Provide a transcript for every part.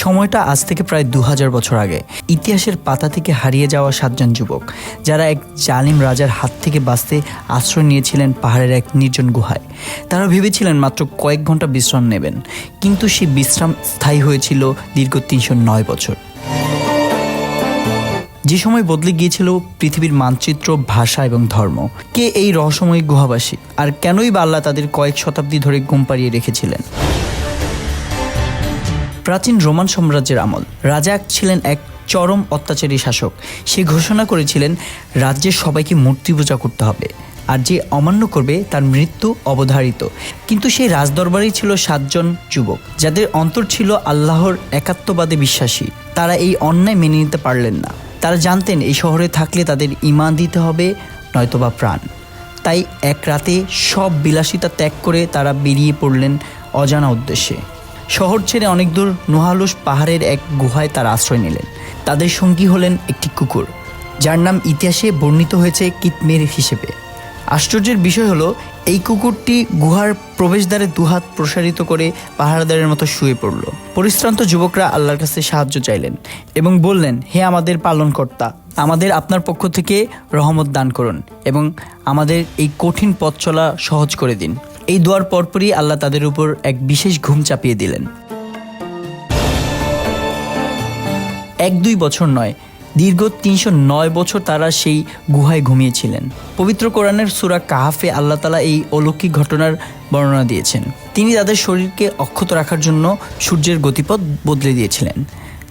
সময়টা আজ থেকে প্রায় দু হাজার বছর আগে। ইতিহাসের পাতা থেকে হারিয়ে যাওয়া সাতজন যুবক, যারা এক জালিম রাজার হাত থেকে বাঁচতে আশ্রয় নিয়েছিলেন পাহাড়ের এক নির্জন গুহায়। তারা ভেবেছিলেন মাত্র কয়েক ঘণ্টা বিশ্রাম নেবেন, কিন্তু সেই বিশ্রাম স্থায়ী হয়েছিল দীর্ঘ তিনশো নয় বছর। যে সময় বদলে গিয়েছিল পৃথিবীর মানচিত্র, ভাষা এবং ধর্ম, কে এই রহস্যময় গুহাবাসী, আর কেনই বা আল্লাহ তাদের কয়েক শতাব্দী ধরে ঘুম পাড়িয়ে রেখেছিলেন? প্রাচীন রোমান সাম্রাজ্যের আমল। রাজা ছিলেন এক চরম অত্যাচারী শাসক। সে ঘোষণা করেছিলেন রাজ্যের সবাইকে মূর্তি পূজা করতে হবে। আর যে অমান্য করবে, তার মৃত্যু অবধারিত। কিন্তু সেই রাজদরবারেই ছিল সাতজন যুবক, যাদের অন্তর ছিল আল্লাহর একাত্মবাদে বিশ্বাসী। তারা এই অন্যায় মেনে নিতে পারলেন না। তারা জানতেন, এই শহরে থাকলে তাদের ইমান দিতে হবে, নয়তোবা প্রাণ। তাই এক রাতে সব বিলাসিতা ত্যাগ করে তারা বেরিয়ে পড়লেন অজানা উদ্দেশ্যে। শহর ছেড়ে অনেক দূর নোহালুস পাহাড়ের এক গুহায় তারা আশ্রয় নিলেন। তাদের সঙ্গী হলেন একটি কুকুর, যার নাম ইতিহাসে বর্ণিত হয়েছে কিতমের হিসেবে। আশ্চর্যের বিষয় হলো, এই কুকুরটি গুহার প্রবেশদ্বারে দুহাত প্রসারিত করে পাহারাদারের মতো শুয়ে পড়ল। পরিশ্রান্ত যুবকরা আল্লাহর কাছে সাহায্য চাইলেন এবং বললেন, হে আমাদের পালনকর্তা, আমাদের আপনার পক্ষ থেকে রহমত দান করুন এবং আমাদের এই কঠিন পথ চলা সহজ করে দিন। এই দোয়ার পরপরই আল্লাহ তাদের উপর এক বিশেষ ঘুম চাপিয়ে দিলেন। এক দুই বছর নয়, দীর্ঘ তিনশো নয় বছর তারা সেই গুহায় ঘুমিয়েছিলেন। পবিত্র কোরআনের সুরা কাহাফে আল্লাহ তালা এই অলৌকিক ঘটনার বর্ণনা দিয়েছেন। তিনি তাদের শরীরকে অক্ষত রাখার জন্য সূর্যের গতিপথ বদলে দিয়েছিলেন,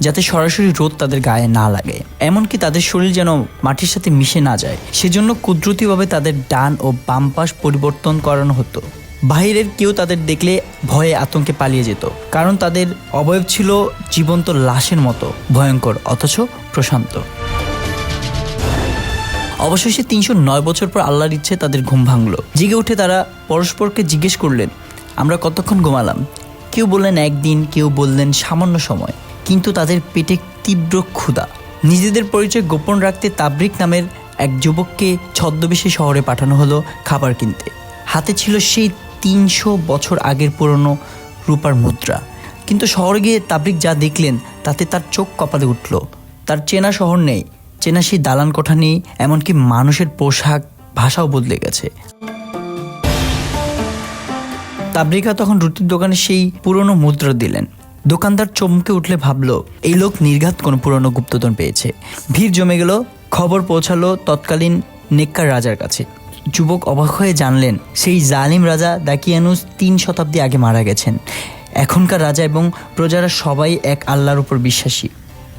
যাতে সরাসরি রোদ তাদের গায়ে না লাগে। এমনকি তাদের শরীর যেন মাটির সাথে মিশে না যায়, সেজন্য কুদরতিভাবে তাদের ডান ও বাম পাশ পরিবর্তন করানো হতো। বাহিরের কেউ তাদের দেখলে ভয়ে আতঙ্কে পালিয়ে যেত, কারণ তাদের অবয়ব ছিল জীবন্ত লাশের মতো, ভয়ঙ্কর, অথচ প্রশান্ত। অবশেষে তিনশো নয় বছর পর আল্লাহর ইচ্ছে তাদের ঘুম ভাঙলো। জেগে উঠে তারা পরস্পরকে জিজ্ঞেস করলেন, আমরা কতক্ষণ ঘুমালাম? কেউ বললেন, একদিন। কেউ বললেন, সামান্য সময়। কিন্তু তাদের পেটে তীব্র ক্ষুধা। নিজেদের পরিচয় গোপন রাখতে তাবরিক নামের এক যুবককে ছদ্মবেশে শহরে পাঠানো হলো খাবার কিনতে। হাতে ছিল সেই তিনশো বছর আগের পুরনো রূপার মুদ্রা। কিন্তু শহরে গিয়ে তাবরিক যা দেখলেন, তাতে তার চোখ কপালে উঠল। তার চেনা শহর নেই, চেনা সেই দালান কোঠা নেই, এমনকি মানুষের পোশাক, ভাষাও বদলে গেছে। তাবরিকা তখন রুটির দোকানে সেই পুরনো মুদ্রা দিলেন। দোকানদার চমকে উঠলে ভাবল, এই লোক নির্ঘাত কোনো পুরনো গুপ্তধন পেয়েছে। ভিড় জমে গেল, খবর পৌঁছালো তৎকালীন নেককার রাজার কাছে। যুবক অবাক হয়ে জানলেন, সেই জালিম রাজা দাকিয়ানুস তিন শতাব্দী আগে মারা গেছেন। এখনকার রাজা এবং প্রজারা সবাই এক আল্লাহর উপর বিশ্বাসী।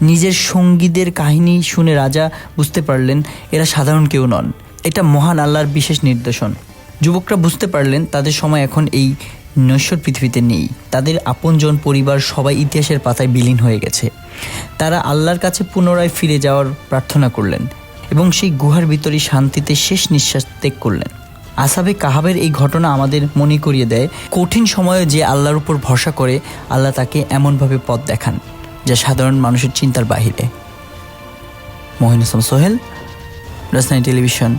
নিজের সঙ্গীদের কাহিনী শুনে রাজা বুঝতে পারলেন, এরা সাধারণ কেউ নন। এটা মহান আল্লাহর বিশেষ নির্দেশন। যুবকরা বুঝতে পারলেন, তাদের সময় এখন এই নৈশ্বর পৃথিবীতে নেই। তাদের আপনজন পরিবার সবাই ইতিহাসের পাতায় বিলীন হয়ে গেছে। তারা আল্লাহর কাছে পুনরায় ফিরে যাওয়ার প্রার্থনা করলেন। এবং সেই গুহার ভিতরে শান্তিতে শেষ নিঃশ্বাস ত্যাগ করলেন। আসাবে কাহাবের এই ঘটনা আমাদের মনে করিয়ে দেয়, কঠিন সময়ে যে আল্লাহর উপর ভরসা করে, আল্লাহ তাকে এমনভাবে পথ দেখান, যা সাধারণ মানুষের চিন্তার বাহিরে। মহিন সোহেল, রাজধানী টেলিভিশন।